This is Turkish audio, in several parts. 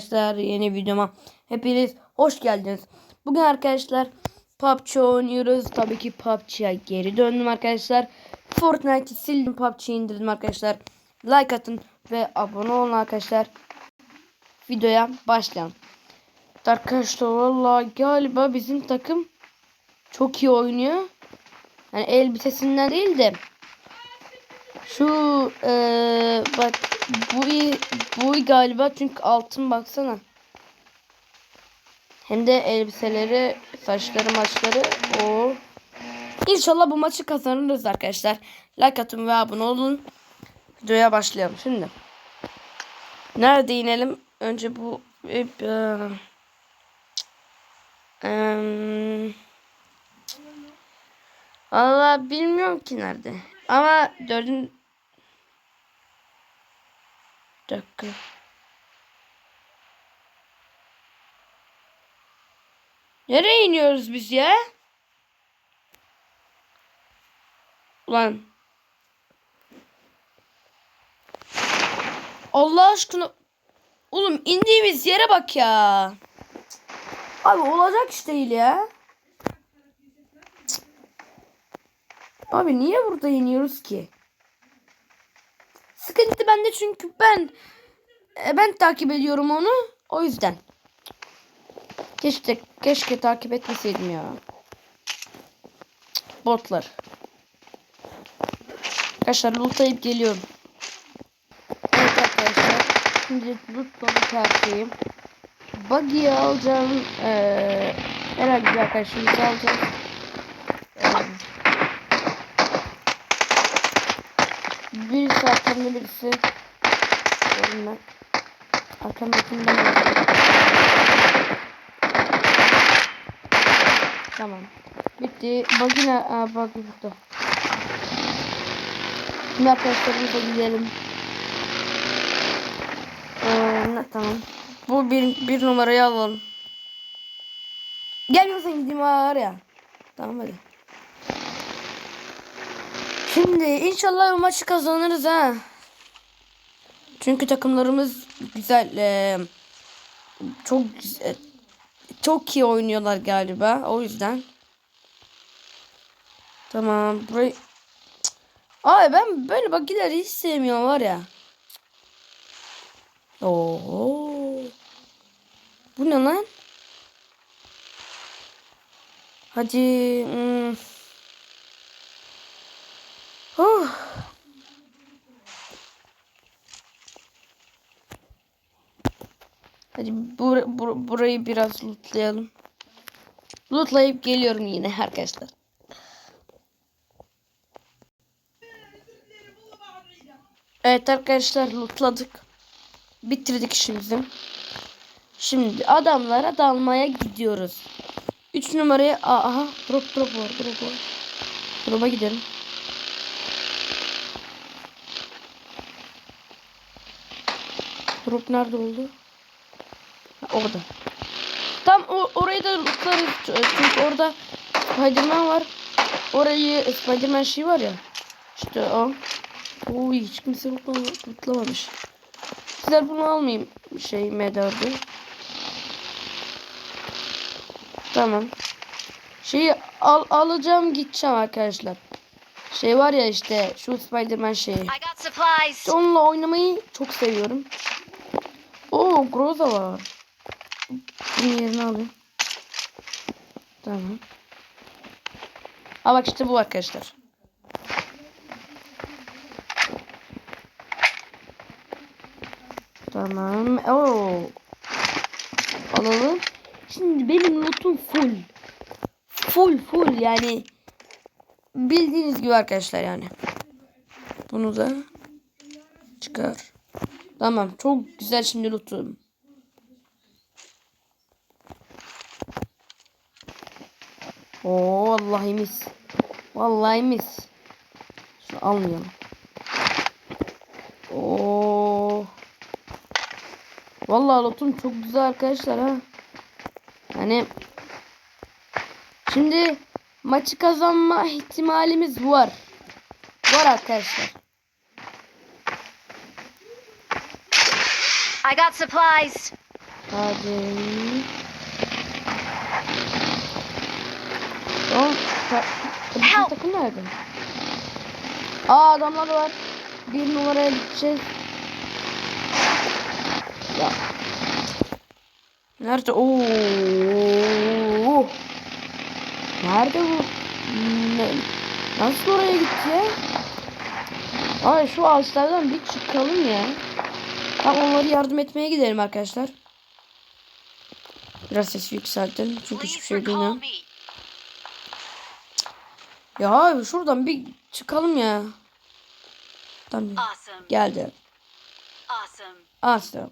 Arkadaşlar yeni videoma hepiniz hoş geldiniz. Bugün arkadaşlar PUBG oynuyoruz. Tabii ki PUBG'ye geri döndüm arkadaşlar. Fortnite'i sildim PUBG'yi indirdim arkadaşlar. Like atın ve abone olun arkadaşlar. Videoya başlayalım. Arkadaşlar valla galiba bizim takım çok iyi oynuyor. Yani elbisesinden değil de şu eee bak bu iyi, bu iyi galiba çünkü altın baksana. Hem de elbiseleri, saçları, maçları. O. İnşallah bu maçı kazanırız arkadaşlar. Like atın ve abone olun. Videoya başlayalım şimdi. Nerede inelim? Önce bu eee, Valla bilmiyorum ki nerede. Ama dördün... Dakika. Nereye iniyoruz biz ya? Ulan. Allah aşkına. Oğlum indiğimiz yere bak ya. Abi olacak iş değil ya. Abi niye burada iniyoruz ki? Sıkıntı bende çünkü ben e, ben takip ediyorum onu. O yüzden. Keşke keşke takip etmeseydim ya. Botlar. Arkadaşlar lootlayıp geliyorum. Evet arkadaşlar. Şimdi lootladı karşıyım. Buggy'yi alacağım. Ee, herhangi bir arkadaşımızı alacağım. Ee, Birisi Gördüm ben. Arkamdakinden alacağım. Tamam. Bitti. Bagina. Aa bak burada. Şimdi arkadaşlarımıza gidelim. Ee, tamam. Bu bir, bir numarayı alalım. Gelmiyorsan gideyim var ya. Tamam hadi. Şimdi inşallah bu maçı kazanırız ha. Çünkü takımlarımız güzel. eee, çok güzel. Çok iyi oynuyorlar galiba. O yüzden. Tamam. Burayı... Abi ben böyle bakileri hiç sevmiyorum var ya. Oo. Bu ne lan? Hadi. hmm. Oh. Hadi bur bur burayı biraz lootlayalım. Lootlayıp geliyorum yine arkadaşlar. Evet arkadaşlar lootladık. Bitirdik işimizi. Şimdi adamlara dalmaya gidiyoruz. 3 numaraya aha drop drop var drop var. Drop'a gidelim. Drop nerede oldu? Orada. Tam o orayı da lootlarız. Çünkü orada Spiderman var. Orayı Spiderman şey var ya. İşte o. Oo hiç kimse lootlama- lootlamamış. Sizler bunu almayayım. Şey M4'ü. Tamam. Şeyi al alacağım gideceğim arkadaşlar. Şey var ya işte şu Spiderman şeyi. İşte onunla oynamayı çok seviyorum. Oo Groza var. Bunun yerini alayım. Tamam. Aa bak işte bu arkadaşlar. Tamam. Oo. Alalım. Şimdi benim lootum full. Full full yani. Bildiğiniz gibi arkadaşlar yani. Bunu da çıkar. Tamam çok güzel şimdi lootum. Oo vallahi mis. Vallahi mis. Şunu almayalım. Oo. Vallahi lootum çok güzel arkadaşlar ha. Yani şimdi maçı kazanma ihtimalimiz var. Var arkadaşlar. I got supplies. Hadi. Ta bizim takım nerede? Aa adamlar var. Bir numaraya gideceğiz. Ya. Nerede? Oo. Nerede bu? Nasıl oraya ya? Ay şu ağaçlardan bir çıkalım ya. Tamam onları yardım etmeye gidelim arkadaşlar. Biraz sesi yükseltelim çünkü hiçbir şey me. Ya abi şuradan bir çıkalım ya. Tamam Awesome. geldi. Awesome. Aslı.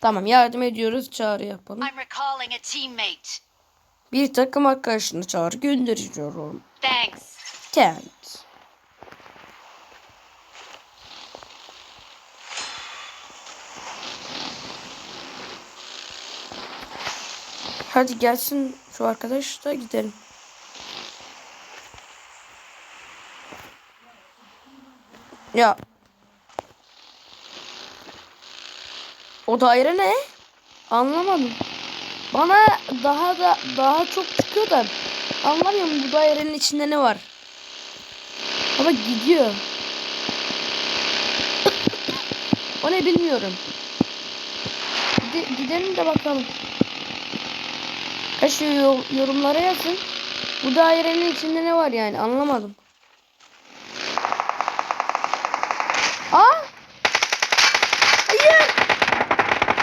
Tamam yardım ediyoruz çağrı yapalım. I'm recalling a teammate. Bir takım arkadaşını çağrı gönderiyorum. Thanks. Thanks. Hadi gelsin şu arkadaş da gidelim. Ya. O daire ne? Anlamadım. Bana daha da daha çok çıkıyor da anlamıyorum bu dairenin içinde ne var. Ama gidiyor. o ne bilmiyorum. Gide- gidelim de bakalım. Ha şu yo- yorumlara yazın. Bu dairenin içinde ne var yani anlamadım. Aa! Hayır!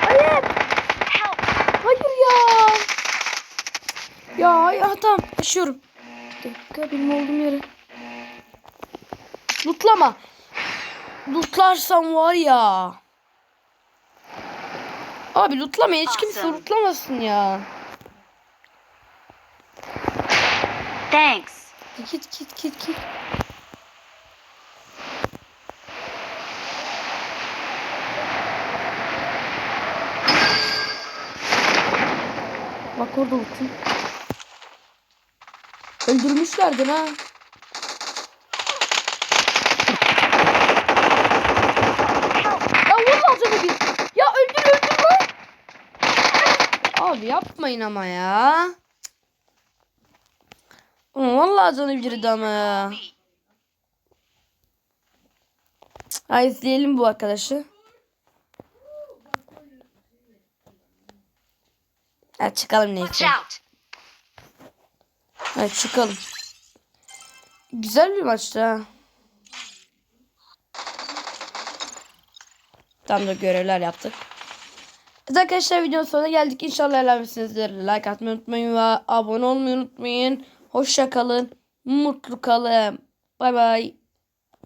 Hayır! Help. Hayır ya! Ya ya tamam yaşıyorum. Bir dakika benim olduğum yere. Lutlama. Lutlarsam var ya. Abi lutlama hiç kimse lutlamasın ya. Thanks. Git git git git. Bak orada lutun. Öldürmüşlerdi ha. Ya vurma seni bir. Ya öldür öldür lan. Abi yapmayın ama ya. Vallahi canı bir ama. Hayır izleyelim bu arkadaşı. Hadi çıkalım neyse. Hadi çıkalım. Güzel bir maçtı ha. Tam da görevler yaptık. Evet arkadaşlar videonun sonuna geldik. İnşallah eğlenmişsinizdir. Like atmayı unutmayın ve abone olmayı unutmayın. Hoşça kalın. Mutlu kalın. Bay bay.